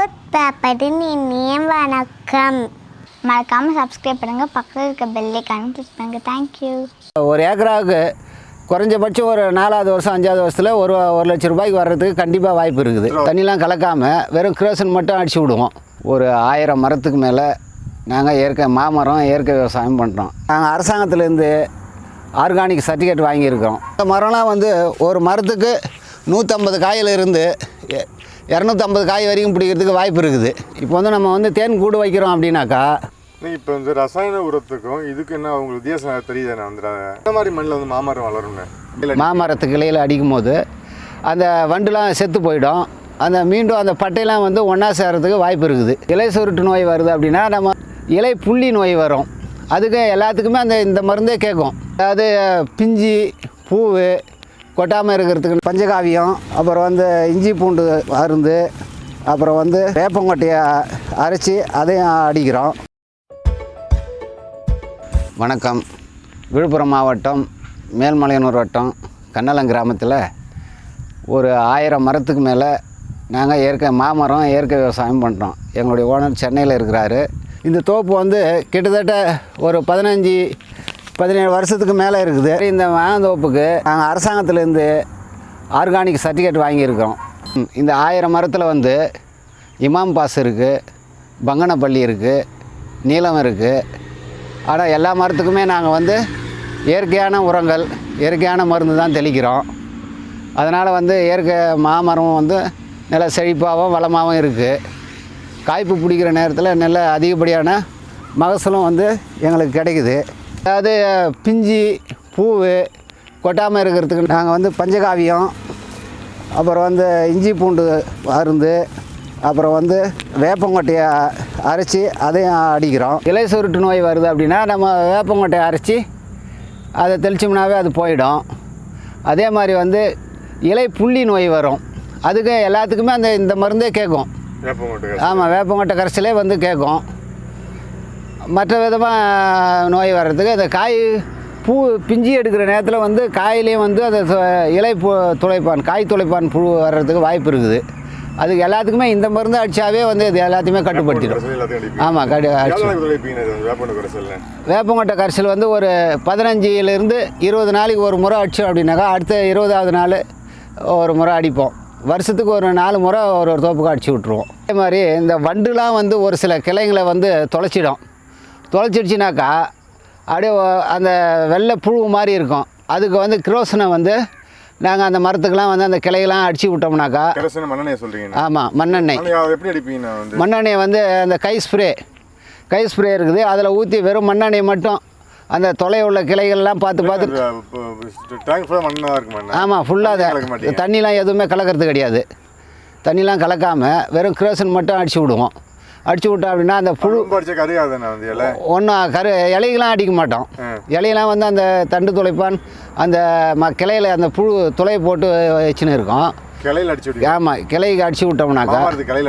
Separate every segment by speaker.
Speaker 1: Good பேப்பரின் இனிய வணக்கம் மறக்காமல் சப்ஸ்கிரைப் பண்ணுங்கள் பக்கத்தில் இருக்க பெல்லைக்கான கிளிக் பண்ணுங்கள் தேங்க்யூ
Speaker 2: ஒரு ஏக்கராவுக்கு குறைஞ்சபட்சம் ஒரு நாலாவது வருஷம் அஞ்சாவது வருஷத்தில் ஒரு ஒரு லட்ச ரூபாய்க்கு வர்றதுக்கு கண்டிப்பாக வாய்ப்பு இருக்குது. தண்ணிலாம் கலக்காமல் வெறும் கிரோசன் மட்டும் அடிச்சு விடுவோம். ஒரு ஆயிரம் மரத்துக்கு மேலே நாங்கள் இயற்கை மாமரம் இயற்கை விவசாயம் பண்ணுறோம் நாங்கள் அரசாங்கத்துலேருந்து ஆர்கானிக் சர்டிஃபிகேட் வாங்கியிருக்கிறோம். இந்த மரம்லாம் வந்து ஒரு மரத்துக்கு நூற்றம்பது காயில் இருந்து இரநூத்தம்பது காய் வரைக்கும் பிடிக்கிறதுக்கு வாய்ப்பு இருக்குது. இப்போ வந்து நம்ம வந்து தேன் கூடு வைக்கிறோம் அப்படின்னாக்கா
Speaker 3: இப்போ வந்து ரசாயன உரத்துக்கும் இதுக்கு என்ன உங்களுக்கு வித்தியாசம் தெரியுதானே வந்து இந்த மாதிரி மண்ணில் வந்து மாமரம் இல்லை
Speaker 2: மாமரத்துக்கு இலையில் அடிக்கும்போது அந்த வண்டுலாம் செத்து போயிடும். அந்த மீண்டும் அந்த பட்டையெல்லாம் வந்து ஒன்றா சேர்றதுக்கு வாய்ப்பு இருக்குது. இலை சுருட்டு நோய் வருது அப்படின்னா நம்ம இலை புள்ளி நோய் வரும். அதுக்கு எல்லாத்துக்குமே அந்த இந்த மருந்தே கேட்கும். அதாவது பிஞ்சு பூவு கொட்டாமல் இருக்கிறதுக்கு பஞ்சகாவியம் அப்புறம் வந்து இஞ்சி பூண்டு அருந்து அப்புறம் வந்து வேப்பங்கொட்டையை அரைச்சி அதையும் அடிக்கிறோம். வணக்கம். விழுப்புரம் மாவட்டம் மேல்மலையனூர் வட்டம் கண்ணலம் கிராமத்தில் ஒரு ஆயிரம் மரத்துக்கு மேலே நாங்கள் இயற்கை மாமரம் இயற்கை விவசாயம் பண்ணுறோம் எங்களுடைய ஓனர் சென்னையில் இருக்கிறாரு. இந்த தோப்பு வந்து கிட்டத்தட்ட ஒரு பதினஞ்சு பதினேழு வருஷத்துக்கு மேலே இருக்குது. இந்த மாந்தோப்புக்கு நாங்கள் அரசாங்கத்துலேருந்து ஆர்கானிக் சர்டிஃபிகேட் வாங்கியிருக்கிறோம். இந்த ஆயிரம் மரத்தில் வந்து இமாம் பாஸ் இருக்குது பங்கனப்பள்ளி இருக்குது நீலம் இருக்குது ஆனால் எல்லா மரத்துக்குமே நாங்கள் வந்து இயற்கையான உரங்கள் இயற்கையான மருந்து தான் தெளிக்கிறோம். அதனால் வந்து இயற்கை மாமரம் வந்து நல்ல செழிப்பாகவும் வளமாகவும் இருக்குது காய்ப்பு பிடிக்கிற நேரத்தில் நல்ல அதிகப்படியான மகசூலும் வந்து எங்களுக்கு கிடைக்குது. அதாவது பிஞ்சு பூவு கொட்டாமல் இருக்கிறதுக்கு நாங்கள் வந்து பஞ்சகாவியம் அப்புறம் வந்து இஞ்சி பூண்டு மருந்து அப்புறம் வந்து வேப்பங்கொட்டையை அரைச்சி அதையும் அடிக்கிறோம். இலை சுருட்டு நோய் வருது அப்படின்னா நம்ம வேப்பங்கொட்டையை அரைச்சி அதை தெளிச்சோம்னாவே அது போயிடும். அதே மாதிரி வந்து இலை புள்ளி நோய் வரும். அதுக்கு எல்லாத்துக்குமே அந்த இந்த மருந்தே கேட்கும். ஆமாம் வேப்பங்கொட்டை கரைசலே வந்து கேட்கும். மற்ற விதமாக நோய் வர்றதுக்கு அந்த காய் பூ பிஞ்சி எடுக்கிற நேரத்தில் வந்து காயிலையும் வந்து அந்த சு- இலை பூ துளைப்பான் காய் துளைப்பான் புழு வர்றதுக்கு வாய்ப்பு இருக்குது. அதுக்கு எல்லாத்துக்குமே இந்த மருந்து அடித்தாவே வந்து இது எல்லாத்தையுமே கட்டுப்படுத்திடும். ஆமாம்
Speaker 3: கரைசல்ல
Speaker 2: வேப்பங்கொட்டை கரைசல் வந்து ஒரு பதினஞ்சிலேருந்து இருபது நாளைக்கு ஒரு முறை அடித்தோம் அப்படின்னாக்கா அடுத்த இருபதாவது நாள் ஒரு முறை அடிப்போம். வருஷத்துக்கு ஒரு நாலு முறை ஒரு ஒரு தோப்புக்கு அடிச்சு விட்ருவோம் அதே மாதிரி இந்த வண்டுலாம் வந்து ஒரு சில கிளைங்களை வந்து தொலைச்சிடும். தொலைச்சிடுச்சுனாக்கா அப்படியே அந்த வெள்ளை புழு மாதிரி இருக்கும். அதுக்கு வந்து கிரோசனை வந்து நாங்கள் அந்த மரத்துக்கெலாம் வந்து அந்த கிளையெல்லாம் அடிச்சு விட்டோம்னாக்கா
Speaker 3: கரைசல் மண்ணெண்ணெய் சொல்கிறீங்க
Speaker 2: ஆமாம் மண்ணெண்ணெய்.
Speaker 3: எப்படி
Speaker 2: மண்ணெண்ணெய் வந்து அந்த கை ஸ்ப்ரே கை ஸ்ப்ரே இருக்குது. அதில் ஊற்றி வெறும் மண்ணெண்ணெய் மட்டும் அந்த தொலை உள்ள கிளைகள்லாம் பார்த்து பார்த்து ஆமாம் ஃபுல்லாக தண்ணிலாம் எதுவுமே கலக்கிறது கிடையாது. தண்ணிலாம் கலக்காமல் வெறும் கிரோசன் மட்டும் அடிச்சு விடுவோம். அடிச்சு விட்டோம் அப்படின்னா அந்த புழு ஒன்றும் கரு இலைகளாம் அடிக்க மாட்டோம். இலையெல்லாம் வந்து அந்த தண்டு துளைப்பான் அந்த ம கிளையில் அந்த புழு துளை போட்டு வச்சுன்னு இருக்கும்.
Speaker 3: கிளையில் அடிச்சு
Speaker 2: ஆமாம் கிளைக்கு அடிச்சு விட்டோம்னாக்கா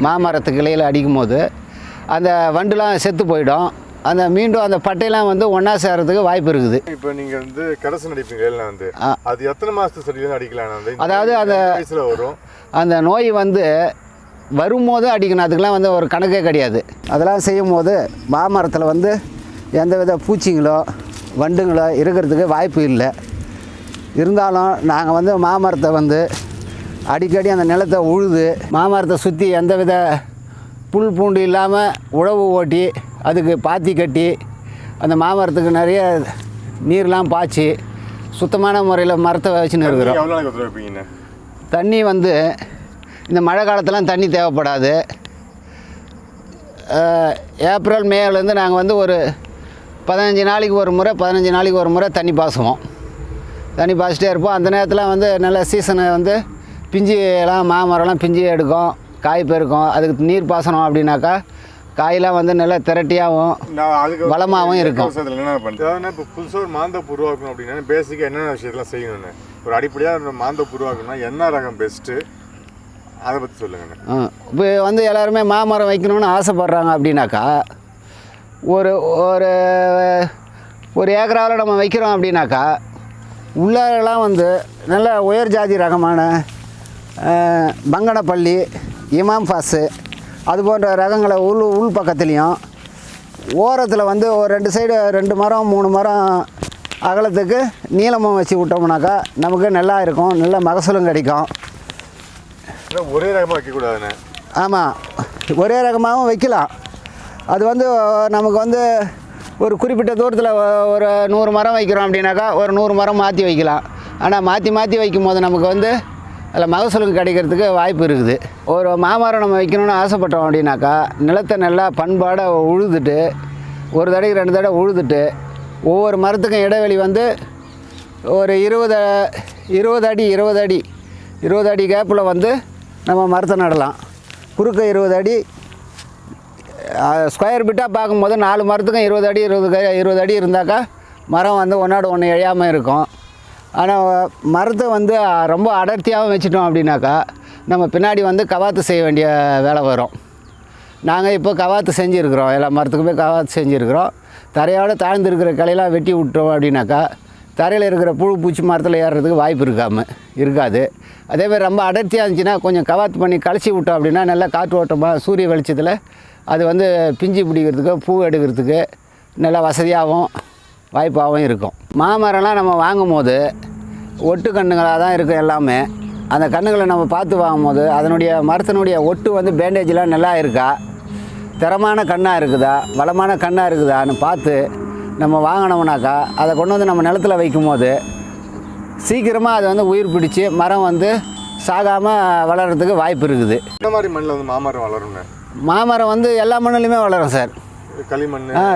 Speaker 3: மாமரத்து கிளையில
Speaker 2: அடிக்கும் போது அந்த வண்டுலாம் செத்து போயிடும். அந்த மீண்டும் அந்த பட்டையெல்லாம் வந்து ஒன்றா சேர்றதுக்கு வாய்ப்பு இருக்குது.
Speaker 3: இப்போ நீங்கள் வந்து கடைசி நடிப்பீங்க வந்து. அது எத்தனை மாதத்து செடி அடிக்கலாம்
Speaker 2: அதாவது அந்த-
Speaker 3: வயசில் வரும்?
Speaker 2: அந்த நோய் வந்து வரும்போது அடிக்கணும். அதுக்கெலாம் வந்து ஒரு கணக்கே கிடையாது. அதெல்லாம் செய்யும் போது மாமரத்தில் வந்து எந்தவித பூச்சிங்களோ வண்டுங்களோ இருக்கிறதுக்கு வாய்ப்பு இல்லை. இருந்தாலும் நாங்கள் வந்து மாமரத்தை வந்து அடிக்கடி அந்த நிலத்தை உழுது மாமரத்தை சுற்றி எந்தவித புல் பூண்டு இல்லாமல் உழவு ஓட்டி அதுக்கு பாத்தி கட்டி அந்த மாமரத்துக்கு நிறைய நீர்லாம் பாய்ச்சி சுத்தமான முறையில் மரத்தை வச்சுன்னு இருக்கிறோம். தண்ணி வந்து இந்த மழை காலத்துலாம் தண்ணி தேவைப்படாது. ஏப்ரல் மேலேருந்து நாங்கள் வந்து ஒரு பதினஞ்சு நாளைக்கு ஒரு முறை பதினஞ்சு நாளைக்கு ஒரு முறை தண்ணி பாசுவோம் தண்ணி பாய்ச்சிட்டே இருப்போம். அந்த நேரத்தில் வந்து நல்ல சீசனை வந்து பிஞ்சு எல்லாம் மாமரம்லாம் பிஞ்சு எடுக்கும் காய் பெருக்கும். அதுக்கு நீர் பாசனம் அப்படின்னாக்கா காயெல்லாம் வந்து நல்லா திரட்டியாகவும் வளமாவும் இருக்கும்.
Speaker 3: விவசாயத்தில் என்ன இப்போ புதுசாக ஒரு மாந்தோப்பு உருவாக்கணும் அப்படின்னா பேசிக்காக என்னென்ன விஷயத்தெல்லாம் செய்யணும்னு? ஒரு அடிப்படையாக மாந்தோப்பு உருவாக்கணும்னா என்ன ரகம் பெஸ்ட்டு அதை பற்றி சொல்லுங்க
Speaker 2: இப்போ வந்து எல்லாருமே மாமரம் வைக்கணும்னு ஆசைப்பட்றாங்க அப்படின்னாக்கா ஒரு ஒரு ஒரு ஏக்கராவில் நம்ம வைக்கிறோம் அப்படின்னாக்கா உள்ளாரெல்லாம் வந்து நல்ல உயர் ஜாதி ரகமான பங்கனப்பள்ளி இமாம் ஃபாஸு அது போன்ற ரகங்களை உள் உள் பக்கத்துலேயும் ஓரத்தில் வந்து ஒரு ரெண்டு சைடு ரெண்டு மரம் மூணு மரம் அகலத்துக்கு நீளமும் வச்சு விட்டோம்னாக்கா நமக்கு நல்லா இருக்கும் நல்ல மகசூலும் கிடைக்கும்.
Speaker 3: ஒரே ரகமாக வைக்கக்கூடாதுண்ணே
Speaker 2: ஆமாம் ஒரே ரகமாகவும் வைக்கலாம். அது வந்து நமக்கு வந்து ஒரு குறிப்பிட்ட தூரத்தில் ஒரு நூறு மரம் வைக்கிறோம் அப்படின்னாக்கா ஒரு நூறு மரம் மாற்றி வைக்கலாம். ஆனால் மாற்றி மாற்றி வைக்கும் போது நமக்கு வந்து அதில் மகசூலுக்கு கிடைக்கிறதுக்கு வாய்ப்பு இருக்குது. ஒரு மாமரம் நம்ம வைக்கணும்னு ஆசைப்பட்டோம் அப்படின்னாக்கா நிலத்தை நல்லா பண்பாடாக உழுதுட்டு ஒரு தடவைக்கு ரெண்டு தடவை உழுதுட்டு ஒவ்வொரு மரத்துக்கும் இடைவெளி வந்து ஒரு இருபது இருபது அடி இருபது அடி இருபது அடி கேப்பில் வந்து நம்ம மரத்தை நடலாம். குறுக்க இருபது அடி ஸ்கொயர் பிட்டாக பார்க்கும்போது நாலு மரத்துக்கும் இருபது அடி இருபது இருபது அடி இருந்தாக்கா மரம் வந்து ஒன்றோட ஒன்று எழையாமல் இருக்கும். ஆனால் மரத்தை வந்து ரொம்ப அடர்த்தியாகவும் வச்சுட்டோம் அப்படின்னாக்கா நம்ம பின்னாடி வந்து கவாத்து செய்ய வேண்டிய வேலை வரும். நாங்கள் இப்போ கவாத்து செஞ்சுருக்குறோம். எல்லா மரத்துக்குமே கவாத்து செஞ்சுருக்குறோம். தரையோட தாழ்ந்து இருக்கிற வெட்டி விட்டோம் அப்படின்னாக்கா தரையில் இருக்கிற புழு பூச்சி மரத்தில் ஏறுறதுக்கு வாய்ப்பு இருக்காமல் இருக்காது. அதேமாதிரி ரொம்ப அடர்த்தியாக இருந்துச்சுன்னா கொஞ்சம் கவாத்து பண்ணி கழிச்சி விட்டோம் அப்படின்னா நல்லா காற்று ஓட்டமாக சூரிய வெளிச்சத்தில் அது வந்து பிஞ்சு பிடிக்கிறதுக்கு பூ எடுக்கிறதுக்கு நல்லா வசதியாகவும் வாய்ப்பாகவும் இருக்கும். மாமரம்லாம் நம்ம வாங்கும் போது ஒட்டு கண்ணுங்களாக தான் இருக்கும் எல்லாமே. அந்த கண்ணுகளை நம்ம பார்த்து வாங்கும்போது அதனுடைய மரத்தினுடைய ஒட்டு வந்து பேண்டேஜ்லாம் நல்லா இருக்கா? தரமான கண்ணாக இருக்குதா? வளமான கண்ணாக இருக்குதான்னு பார்த்து நம்ம வாங்கினோம்னாக்கா அதை கொண்டு வந்து நம்ம நிலத்துல வைக்கும்போது சீக்கிரமாக அது வந்து உயிர் பிடிச்சி மரம் வந்து சாகாமல் வளர்கிறதுக்கு வாய்ப்பு இருக்குது.
Speaker 3: இந்த மாதிரி மண்ணில் வந்து மாமரம் வளருங்க?
Speaker 2: மாமரம் வந்து எல்லா மண்ணுலையுமே வளரும் சார்.
Speaker 3: களிமண்.
Speaker 2: ஆ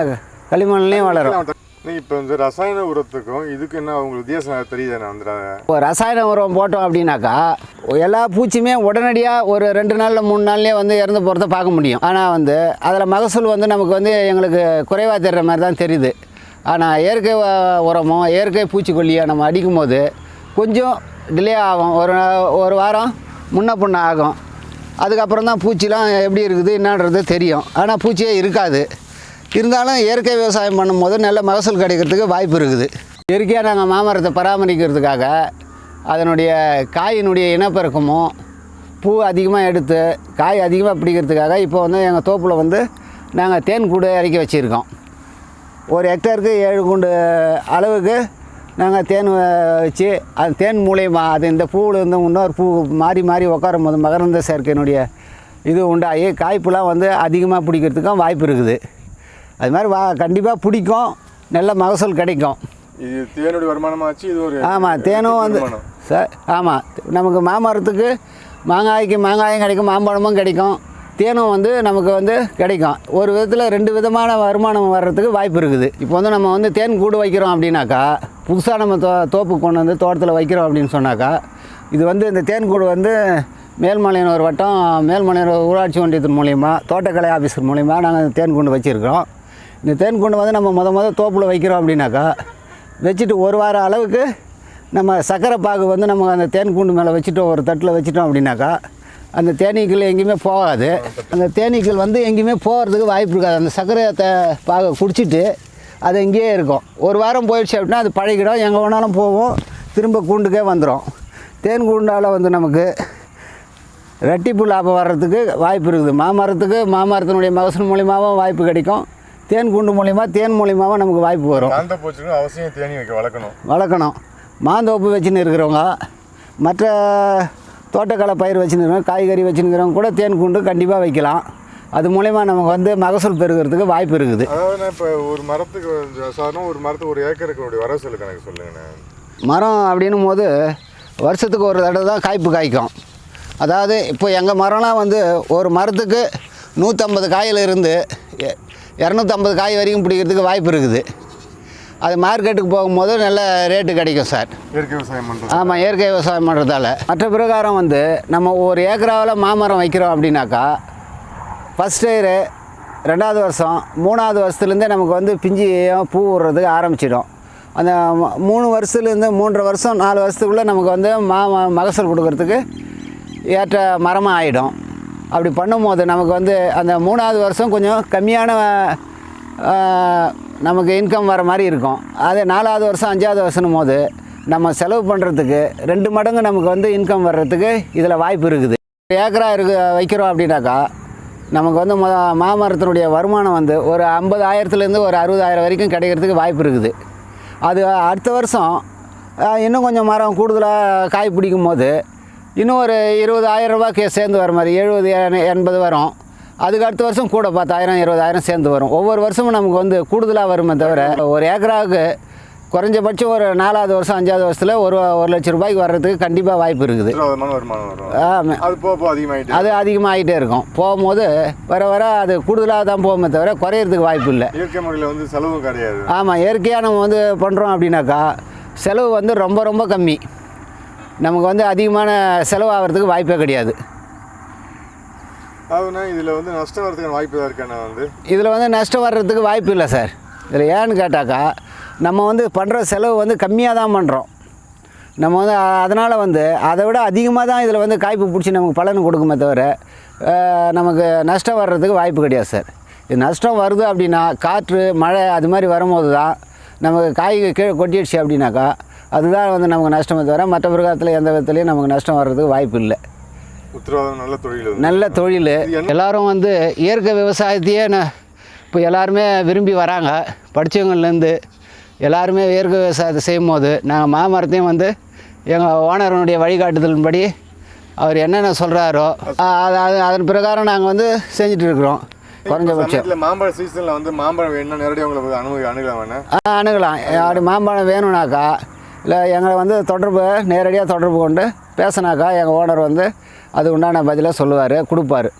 Speaker 2: களிமண்லேயும் வளரும்.
Speaker 3: இப்போ இந்த ரசாயன உரத்துக்கும் இதுக்கு என்ன உங்களுக்கு வித்தியாசம் தெரியுதானே அந்த
Speaker 2: இப்போ ரசாயன உரம் போட்டோம் அப்படின்னாக்கா எல்லா பூச்சியுமே உடனடியாக ஒரு ரெண்டு நாளில் மூணு நாள்லேயே வந்து இறந்து போகிறத பார்க்க முடியும். ஆனால் வந்து அதில் மகசூல் வந்து நமக்கு வந்து எங்களுக்கு குறைவாக தெரிகிற மாதிரி தான் தெரியுது. ஆனால் இயற்கை உரமோ இயற்கை பூச்சிக்கொல்லியோ நம்ம அடிக்கும் போது கொஞ்சம் டிலே ஆகும். ஒரு ஒரு வாரம் முன்ன பின்ன ஆகும். அதுக்கப்புறம் தான் பூச்சிலாம் எப்படி இருக்குது என்னன்றது தெரியும். ஆனால் பூச்சியே இருக்காது. இருந்தாலும் இயற்கை விவசாயம் பண்ணும்போது நல்ல மகசூல் கிடைக்கிறதுக்கு வாய்ப்பு இருக்குது. இயற்கையாக நாங்கள் மாமரத்தை பராமரிக்கிறதுக்காக அதனுடைய காயினுடைய இனப்பெருக்கமும் பூ அதிகமாக எடுத்து காய் அதிகமாக பிடிக்கிறதுக்காக இப்போ வந்து எங்கள் தோப்பில் வந்து நாங்கள் தேன் கூடு இறக்கி வச்சுருக்கோம். ஒரு ஹெக்டருக்கு ஏழு குண்டு அளவுக்கு நாங்கள் தேன் வச்சு அது தேன் மூலியமா அது இந்த பூவில் இருந்து இன்னொரு பூ மாறி மாறி உட்காரும் போது மகரந்த சேர்க்கையினுடைய இது உண்டாகி காய்ப்புலாம் வந்து அதிகமாக பிடிக்கிறதுக்கும் வாய்ப்பு இருக்குது. அது மாதிரி வா கண்டிப்பாக பிடிக்கும். நல்ல மகசூல் கிடைக்கும்.
Speaker 3: இது தேனுடைய வருமானமாச்சு இது ஒரு
Speaker 2: ஆமாம் தேனும் வந்து. சார் ஆமாம் நமக்கு மாமரத்துக்கு மாங்காய்க்கு மாங்காயும் கிடைக்கும் மாம்பழமும் கிடைக்கும். தேனும் வந்து நமக்கு வந்து கிடைக்கும். ஒரு விதத்தில் ரெண்டு விதமான வருமானம் வர்றதுக்கு வாய்ப்பு இருக்குது. இப்போ வந்து நம்ம வந்து தேன் கூடு வைக்கிறோம் அப்படின்னாக்கா புதுசாக நம்ம தோ தோப்பு கொண்டு வந்து தோட்டத்தில் வைக்கிறோம் அப்படின்னு சொன்னாக்கா இது வந்து இந்த தேன் கூடு வந்து மேல்மலையனூர் வட்டம் மேல்மலையனூர் ஊராட்சி ஒன்றியத்தின் மூலிமா தோட்டக்கலை ஆஃபீஸர் மூலிமா நாங்கள் தேன் கூண்டு வச்சுருக்கிறோம். இந்த தேன் கூண்டு வந்து நம்ம முத முத தோப்பில் வைக்கிறோம் அப்படின்னாக்கா வச்சுட்டு ஒரு வார அளவுக்கு நம்ம சர்க்கரை பாகு வந்து நம்ம அந்த தேன் கூண்டு மேலே வச்சுட்டோம் ஒரு தட்டில் வச்சுட்டோம் அப்படின்னாக்கா அந்த தேனீக்கள் எங்கேயுமே போகாது. அந்த தேனீக்கள் வந்து எங்கேயுமே போகிறதுக்கு வாய்ப்பு இருக்காது. அந்த சர்க்கரை தே பாகை குடிச்சிட்டு அது இங்கேயே இருக்கும். ஒரு வாரம் போயிடுச்சு அப்படின்னா அது பழகிடும். எங்கே வேணாலும் போவோம். திரும்ப கூண்டுக்கே வந்துடும் தேன் கூண்டால் வந்து நமக்கு ரெட்டிப்பு லாபம் வர்றதுக்கு வாய்ப்பு இருக்குது. மாமரத்துக்கு மாமரத்தினுடைய மகசூல் மூலியமாகவும் வாய்ப்பு கிடைக்கும். தேன் கூண்டு மூலியமாக தேன் மூலியமாகவும் நமக்கு வாய்ப்பு வரும்.
Speaker 3: அவசியம் தேனி வைக்க வளர்க்கணும்.
Speaker 2: வளர்க்கணும். மாந்தோப்பு வச்சுன்னு இருக்கிறவங்க மற்ற தோட்டக்கலை பயிர் வச்சுன்னு இருக்கிறவங்க காய்கறி வச்சுன்னு இருக்கிறவங்க கூட தேன் கூண்டு கண்டிப்பாக வைக்கலாம். அது மூலயமா நமக்கு வந்து மகசூல் பெருகிறதுக்கு வாய்ப்பு இருக்குது.
Speaker 3: அதாவது இப்போ ஒரு மரத்துக்கு சாதாரண ஒரு மரத்துக்கு ஒரு ஏக்கருக்கு வரவு செலவு கணக்கு சொல்லுங்கண்ணே.
Speaker 2: மரம் அப்படின்னும் போது வருஷத்துக்கு ஒரு தடவை தான் காய்ப்பு காய்க்கும். அதாவது இப்போ எங்கள் மரம்லாம் வந்து ஒரு மரத்துக்கு நூற்றம்பது காயில் இருந்து இரநூத்தம்பது காய் வரைக்கும் பிடிக்கிறதுக்கு வாய்ப்பு இருக்குது. அது மார்க்கெட்டுக்கு போகும்போது நல்ல ரேட்டு கிடைக்கும் சார்.
Speaker 3: இயற்கை விவசாயம் பண்ணுறது
Speaker 2: ஆமாம் இயற்கை விவசாயம் பண்ணுறதால மற்ற பிரகாரம் வந்து நம்ம ஒரு ஏக்கராவில் மாமரம் வைக்கிறோம் அப்படின்னாக்கா ஃபஸ்ட் இயரு ரெண்டாவது வருஷம் மூணாவது வருஷத்துலேருந்தே நமக்கு வந்து பிஞ்சியும் பூ விடுறதுக்கு ஆரம்பிச்சிடும். அந்த மூணு வருஷத்துலேருந்து மூன்றரை வருஷம் நாலு வருஷத்துக்குள்ளே நமக்கு வந்து மா மகசூல் கொடுக்கறதுக்கு ஏற்ற மரமாக ஆகிடும் அப்படி பண்ணும்போது நமக்கு வந்து அந்த மூணாவது வருஷம் கொஞ்சம் கம்மியான நமக்கு இன்கம் வர மாதிரி இருக்கும். அதே நாலாவது வருஷம் அஞ்சாவது வருஷம் போது நம்ம செலவு பண்ணுறதுக்கு ரெண்டு மடங்கு நமக்கு வந்து இன்கம் வர்றதுக்கு இதில் வாய்ப்பு இருக்குது. ஏக்கரா இருக்கு வைக்கிறோம் அப்படின்னாக்கா நமக்கு வந்து மொத மாமரத்தினுடைய வருமானம் வந்து ஒரு ஐம்பதாயிரத்துலேருந்து ஒரு அறுபதாயிரம் வரைக்கும் கிடைக்கிறதுக்கு வாய்ப்பு இருக்குது. அது அடுத்த வருஷம் இன்னும் கொஞ்சம் மரம் கூடுதலாக காய் பிடிக்கும் போது இன்னும் ஒரு இருபதாயிரம் ரூபாய்க்கு சேர்ந்து வர மாதிரி எழுபது எண்பது வரும். அதுக்கு அடுத்த வருஷம் கூட பத்தாயிரம் இருபதாயிரம் சேர்ந்து வரும். ஒவ்வொரு வருஷமும் நமக்கு வந்து கூடுதலாக வருமே தவிர ஒரு ஏக்கராவுக்கு குறைஞ்சபட்சம் ஒரு நாலாவது வருஷம் அஞ்சாவது வருஷத்தில் ஒரு ஒரு லட்சம் ரூபாய்க்கு வர்றதுக்கு கண்டிப்பாக வாய்ப்பு இருக்குது.
Speaker 3: அது
Speaker 2: அதிகமாகிட்டே இருக்கும். போகும்போது வர வர அது கூடுதலாக தான் போகுமே தவிர குறையிறதுக்கு வாய்ப்பு இல்லை.
Speaker 3: இயற்கை முறையில் வந்து செலவும் கிடையாது.
Speaker 2: ஆமாம் இயற்கையாக நம்ம வந்து பண்ணுறோம் அப்படின்னாக்கா செலவு வந்து ரொம்ப ரொம்ப கம்மி. நமக்கு வந்து அதிகமான செலவு ஆகிறதுக்கு வாய்ப்பே கிடையாது.
Speaker 3: அதுனா இதில் வந்து நஷ்டம் வரதுக்கான வாய்ப்பு தான் இருக்கேன் வந்து?
Speaker 2: இதில் வந்து நஷ்டம் வர்றதுக்கு வாய்ப்பு இல்லை சார். இதில் ஏன்னு கேட்டாக்கா நம்ம வந்து பண்ணுற செலவு வந்து கம்மியாக தான் பண்ணுறோம் நம்ம வந்து அதனால் வந்து அதை விட அதிகமாக தான் இதில் வந்து காய்ப்பு பிடிச்சி நமக்கு பலன் கொடுக்குமே தவிர நமக்கு நஷ்டம் வர்றதுக்கு வாய்ப்பு கிடையாது சார். இது நஷ்டம் வருது அப்படின்னா காற்று மழை அது மாதிரி வரும்போது தான் நமக்கு காய் கீழே கொட்டிடுச்சு அப்படின்னாக்கா அதுதான் வந்து நமக்கு நஷ்டமே தவிர மற்ற பிரகாரத்தில் எந்த விதத்துலேயும் நமக்கு நஷ்டம் வர்றதுக்கு வாய்ப்பு இல்லை.
Speaker 3: உத்தரவாதம் நல்ல தொழில்
Speaker 2: நல்ல தொழில். எல்லாரும் வந்து இயற்கை விவசாயத்தையே ந- இப்போ எல்லாருமே விரும்பி வராங்க. படித்தவங்கலேருந்து எல்லாருமே இயற்கை விவசாயத்தை செய்யும் போது நாங்கள் மாமரத்தையும் வந்து எங்கள் ஓனரனுடைய வழிகாட்டுதலின்படி அவர் என்னென்ன சொல்கிறாரோ அது அது அதன் பிரகாரம் நாங்கள் வந்து செஞ்சுட்டு இருக்கிறோம் குறைஞ்சபட்சம்.
Speaker 3: சமயத்தில் மாம்பழ சீசனில் வந்து மாம்பழம் வேணும்னா நேரடியாக உங்களை அனுமதி அணுகலாம்
Speaker 2: ஆ, அணுகலாம். அப்படி மாம்பழம் வேணும்னாக்கா இல்லை எங்களை வந்து தொடர்பு நேரடியாக தொடர்பு கொண்டு பேசினாக்கா எங்கள் ஓனர் வந்து அது உண்டான பதிலாக சொல்லுவார் கொடுப்பாரு.